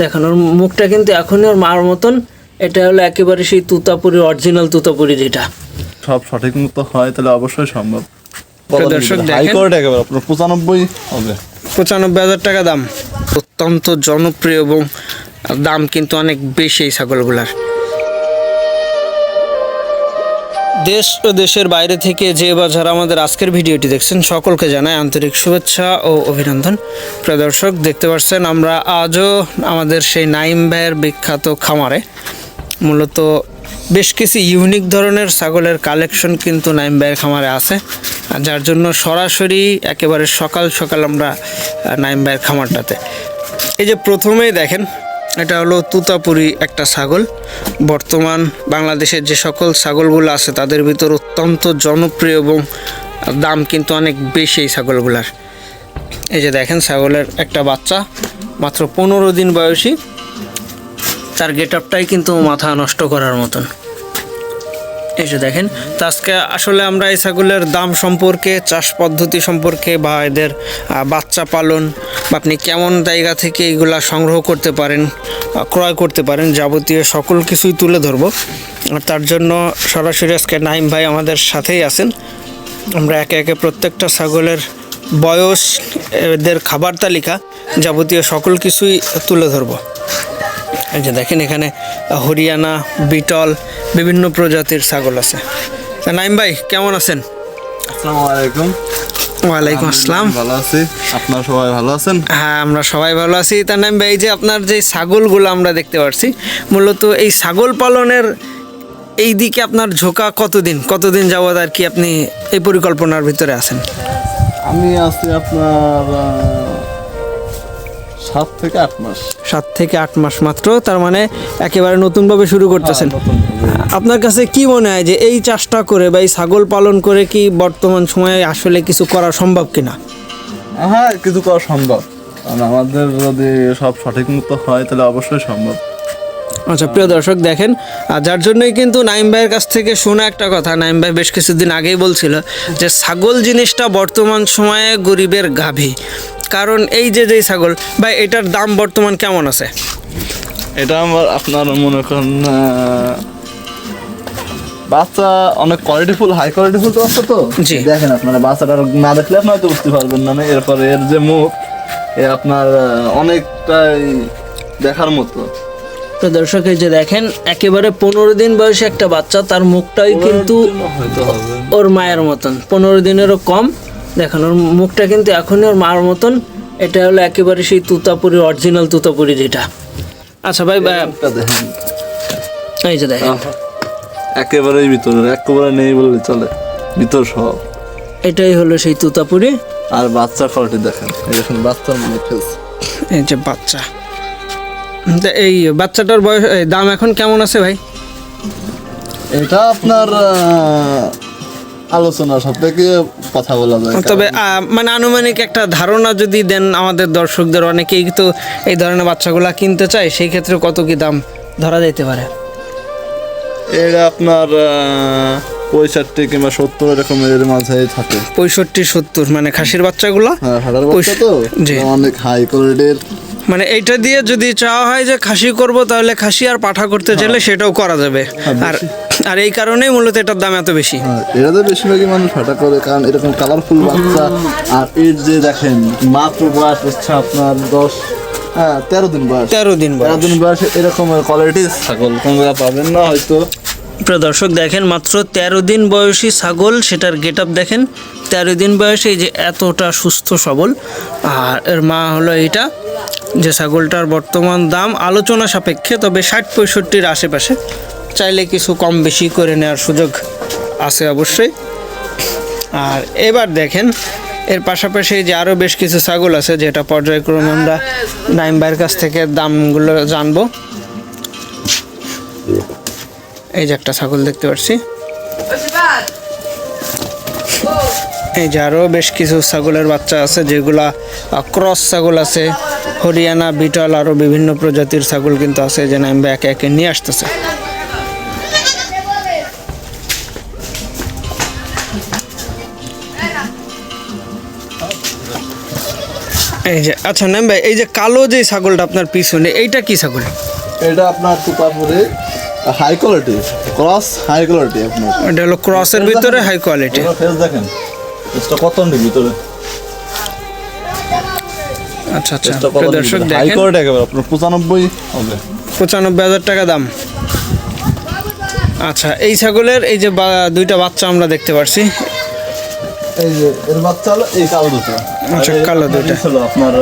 দেখেন ওর মুখটা কিন্তু এখনই ওর মার মতন। এটা হলো একেবারে সেই তুতাপুরি অরিজিনাল তুতাপুরি যেটা। সব সঠিক মতো হয় তাহলে অবশ্যই সম্ভব। দর্শক দেখেন। হাইকোর্ট একেবারে আপনার পঁচানব্বই হবে। পঁচানব্বই হাজার টাকা দাম। অত্যন্ত জনপ্রিয় এবং দাম কিন্তু অনেক বেশি এই ছাগলগুলার। দেশ ও দেশের বাইরে থেকে যে বা যারা আমাদের আজকের ভিডিওটি দেখছেন, সকলকে জানাই আন্তরিক শুভেচ্ছা ও অভিনন্দন। প্রিয় দর্শক, দেখতে পাচ্ছেন আমরা আজও আমাদের সেই নাইম ভাইয়ের বিখ্যাত খামারে। মূলত বেশ কিছু ইউনিক ধরনের ছাগলের কালেকশন কিন্তু নাইম ভাইয়ের খামারে আছে। যার জন্য সরাসরি একেবারে সকাল সকাল আমরা নাইম ভাইয়ের খামারটাতে। এই যে প্রথমেই দেখেন এটা হলো তুতাপুরি একটা ছাগল। বর্তমান বাংলাদেশের যে সকল ছাগলগুলো আছে, তাদের ভিতর অত্যন্ত জনপ্রিয় এবং দাম কিন্তু অনেক বেশি এই ছাগলগুলার। এই যে দেখেন, ছাগলের একটা বাচ্চা, মাত্র পনেরো দিন বয়সী। তার গেট আপটাই কিন্তু মাথা নষ্ট করার মতন। যে দেখেন, তো আজকে আসলে আমরা এই ছাগলের দাম সম্পর্কে, চাষ পদ্ধতি সম্পর্কে বা এদের বাচ্চা পালন, বা আপনি কেমন জায়গা থেকে এগুলা সংগ্রহ করতে পারেন ক্রয় করতে পারেন, যাবতীয় সকল কিছুই তুলে ধরবো। আর তার জন্য সরাসরি আজকে নাইম ভাই আমাদের সাথেই আছেন। আমরা একে একে প্রত্যেকটা ছাগলের বয়স, এদের খাবার তালিকা, যাবতীয় সকল কিছুই তুলে ধরবো। এই যে দেখেন এখানে হরিয়ানা, বিটল বিভিন্ন প্রজাতির ছাগল আছে। নাইম ভাই কেমন আছেন? আসসালামু আলাইকুম। ওয়ালাইকুম আসসালাম। ভালো আছি। আপনারা সবাই ভালো আছেন? হ্যাঁ আমরা সবাই ভালো আছি। তার নাম ভাই এই যে আপনার যে ছাগলগুলো আমরা দেখতে পাচ্ছি মূলত এই ছাগল পালনের এই দিকে আপনার ঝোঁকা কতদিন? কতদিন যাবৎ আর কি আপনি এই পরিকল্পনার ভিতরে আছেন? আমি আছি আপনার সাত থেকে আট মাস। সাত থেকে আট মাস মাত্র তার মানে একেবারে নতুনভাবে শুরু করতেছেন। আপনার কাছে কি মনে হয় যে এই চাষটা করে বা এই ছাগল পালন করে কি বর্তমান সময়ে আসলে কিছু করা সম্ভব কিনা? হ্যাঁ কিছু করা সম্ভব। কারণ আমাদের যদি সব সঠিক মতো হয় তাহলে অবশ্যই সম্ভব। আচ্ছা প্রিয় দর্শক দেখেন আর যার জন্যই কিন্তু নাইম ভাইয়ের কাছ থেকে শোনা একটা কথা। নাইম ভাই বেশ কিছুদিন আগেই বলছিল যে ছাগল জিনিসটা বর্তমান সময়ে গরিবের গাভী। কারণ এই যে যেই ছাগল ভাই এটার দাম বর্তমান কেমন আছে? এটা আমার আপনার মনে করেন বাচ্চা অনেক কোয়ালিটিফুল হাই কোয়ালিটিফুল তো আছে তো? জি। দেখেন আপনারা বাচ্চাটা না দেখলে আপনি হয়তো বুঝতে পারবেন না এরপর এর যে মুখ এ আপনার অনেকটাই দেখার মতো। তো দর্শক এই যে দেখেন একেবারে পনেরো দিন বয়সে একটা বাচ্চা তার মুখটাই কিন্তু ওর মায়ের মতন। পনেরো দিনেরও কম। দেখেন ওর মুখটা কিন্তু এখনই ওর মার মতন। এটা হলো একেবারে সেই তুতাপুরি অরিজিনাল তুতাপুরি যেটা। আচ্ছা ভাই এই যে দেখেন। একেবারেই ভিতরে একেবারে নেই বললে চলে। ভিতর সব এটাই হলো সেই তুতাপুরি। আর বাচ্চা কোয়ালিটি দেখেন দেখেন বাচ্চার মনে ফেলছে এই যে বাচ্চা। এই বাচ্চাটার বয়স এই দাম এখন কেমন আছে ভাই? এটা আপনার আলোচনা সব থেকে কথা বলা যায় তবে মানে আনুমানিক একটা ধারণা যদি দেন আমাদের দর্শকদের অনেকেই তো এই ধরনের বাচ্চাগুলা কিনতে চায় সেই ক্ষেত্রে কত কি দাম ধরা যেতে পারে? এটা আপনার পঁয়ষট্টি কিংবা সত্তর এরকম এর মাঝে থাকে। পঁয়ষট্টি সত্তর মানে খাসির বাচ্চাগুলা? হ্যাঁ হাড়ার বাচ্চা তো। অনেক হাই কোয়ালিটির মানে এইটা দিয়ে যদি চাওয়া হয় যে খাসি করব তাহলে খাসি আর পাঠা করতে চাইলে সেটাও করা যাবে। আর আর এই কারণেই মূলত এটার দাম এত বেশি। হ্যাঁ এটাতে বেশিরভাগই মানুষ ফাটা করে কারণ এরকম কালারফুল বাচ্চা। আর এর যে দেখেন মাত্র বয়স হচ্ছে আপনার দশ হ্যাঁ তেরো দিন বয়স। তেরো দিন তেরো দিন বয়সে এরকম কোয়ালিটির ছাগল। তোমরা পাবেন না হয়তো। প্রিয় দর্শক দেখেন মাত্র তেরো দিন বয়সী ছাগল সেটার গেট আপ দেখেন। তেরো দিন বয়সে যে এতটা সুস্থ সবল। আর এর মা হলো এইটা যে ছাগলটার বর্তমান দাম আলোচনা সাপেক্ষে তবে ষাট পঁয়ষট্টির আশেপাশে। চাইলে কিছু কম বেশি করে নেওয়ার সুযোগ আছে অবশ্যই। আর এবার দেখেন এর পাশাপাশি যে আরও বেশ কিছু ছাগল আছে, যেটা পর্যায়ক্রমে আমরা নাইম ভাইয়ের কাছ থেকে দামগুলো জানব। এই যে একটা ছাগল দেখতে পাচ্ছি। এই যে আরও বেশ কিছু ছাগলের বাচ্চা আছে, যেগুলা ক্রস ছাগল আছে, হরিয়ানা, বিটল আরও বিভিন্ন প্রজাতির ছাগল কিন্তু আছে, যে নাইমবা একে একে নিয়ে আসতেছে। এই যে আচ্ছা নাম ভাই এই যে কালো যে ছাগলটা আপনার পিছনে এইটা কি ছাগল? এটা আপনার high quality cross high quality আপনার। এটা হলো ক্রসের ভিতরে হাই কোয়ালিটি ফেস দেখেন কত ভিতরে? আচ্ছা আচ্ছা দর্শক হাই কোয়ালিটি একেবারে আপনার পঁচানব্বই হবে। পঁচানব্বই হাজার টাকা দাম। আচ্ছা এই ছাগলের এই যে দুইটা বাচ্চা আমরা দেখতে পাচ্ছি এই যে এর বাচ্চা হলো এই কালো দুটো। আচ্ছা, কালো আপনার দুইটা। আপনার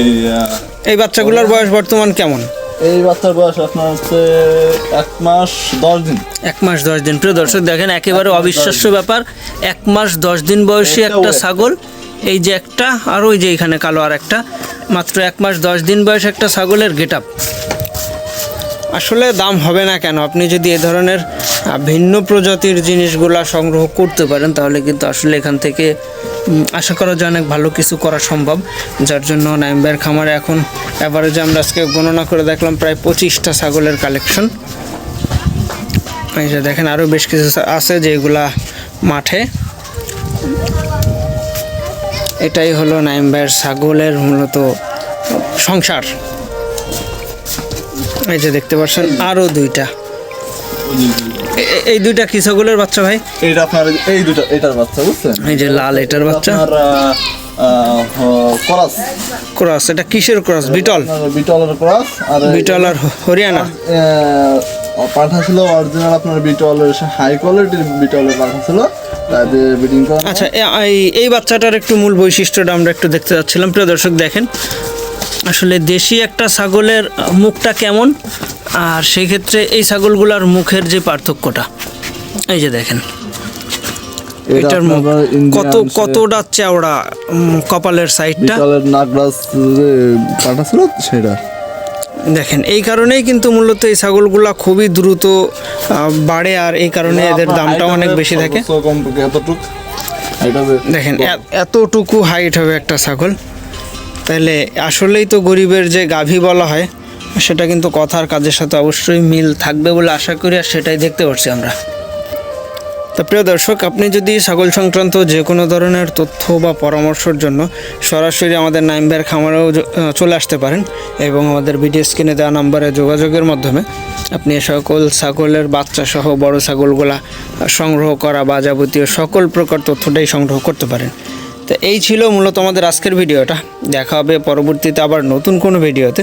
এই এই বাচ্চাগুলোর বয়স বর্তমান কেমন? এই বাচ্চার বয়স আপনার হচ্ছে এক মাস দশ দিন। এক মাস দশ দিন। প্রিয় দর্শক দেখেন একেবারে অবিশ্বাস্য ব্যাপার। এক মাস দশ দিন বয়সী একটা ছাগল এই যে একটা আর ওই যে এখানে কালো আর একটা। মাত্র এক মাস দশ দিন বয়স একটা ছাগলের গেট আপ। আসলে দাম হবে না কেন? আপনি যদি এ ধরনের ভিন্ন প্রজাতির জিনিসগুলা সংগ্রহ করতে পারেন, তাহলে কিন্তু আসলে এখান থেকে আশা করা যায় অনেক ভালো কিছু করা সম্ভব। যার জন্য নাইম্বার খামারে এখন অ্যাভারেজে আমরা আজকে গণনা করে দেখলাম প্রায় পঁচিশটা ছাগলের কালেকশন এই যে দেখেন আরও বেশ কিছু আছে যেগুলা মাঠে। এটাই হলো নাইম্বার ছাগলের মূলত সংসার। এই যে দেখতে পাচ্ছেন আরও দুইটা। এই দুইটা কি ছাগলের বাচ্চা ভাই? এইটা আপনার এই দুটো এটার বাচ্চা বুঝছেন? এই যে লাল এটার বাচ্চা। ক্রস। ক্রস এটা কিসের ক্রস? বিটল? বিটলের ক্রস আর বিটল আর হরিয়ানা? পাঠা ছিল অরিজিনাল আপনার বিটলের হাই কোয়ালিটির বিটলের পাঠা ছিল। ব্রিডিং করা আচ্ছা এই বাচ্চাটার একটু মূল বৈশিষ্ট্যটা আমরা একটু দেখতে যাচ্ছিলাম। প্রিয় দর্শক দেখেন। আসলে দেশি একটা ছাগলের মুখটা কেমন? আর সেই ক্ষেত্রে এই ছাগলগুলোর মুখের যে পার্থক্যটা এই যে দেখেন এটা এটার কত কতটা চওড়া কপালের সাইডটা? নাগরাজ পাঠা ছিল সেটা। দেখেন এই কারণেই কিন্তু মূলত এই ছাগলগুলা খুবই দ্রুত বাড়ে আর এই কারণে এদের দামটা অনেক বেশি থাকে। দেখেন এতটুকু হাইট হবে একটা ছাগল। তাহলে আসলেই তো গরিবের যে গাভী বলা হয় সেটা কিন্তু কথার কাজের সাথে অবশ্যই মিল থাকবে বলে আশা করি, আর সেটাই দেখতে পাচ্ছি আমরা। তো প্রিয় দর্শক, আপনি যদি ছাগল সংক্রান্ত যে কোনো ধরনের তথ্য বা পরামর্শের জন্য সরাসরি আমাদের নাইম্বার খামারেও চলে আসতে পারেন এবং আমাদের ভিডিও স্ক্রিনে দেওয়া নাম্বারে যোগাযোগের মাধ্যমে আপনি সকল ছাগলের বাচ্চা সহ বড় ছাগলগুলা সংগ্রহ করা বা যাবতীয় সকল প্রকার তথ্যটাই সংগ্রহ করতে পারেন। তো এই ছিল মূলত আমাদের আজকের ভিডিওটা। দেখা হবে পরবর্তীতে আবার নতুন কোনো ভিডিওতে।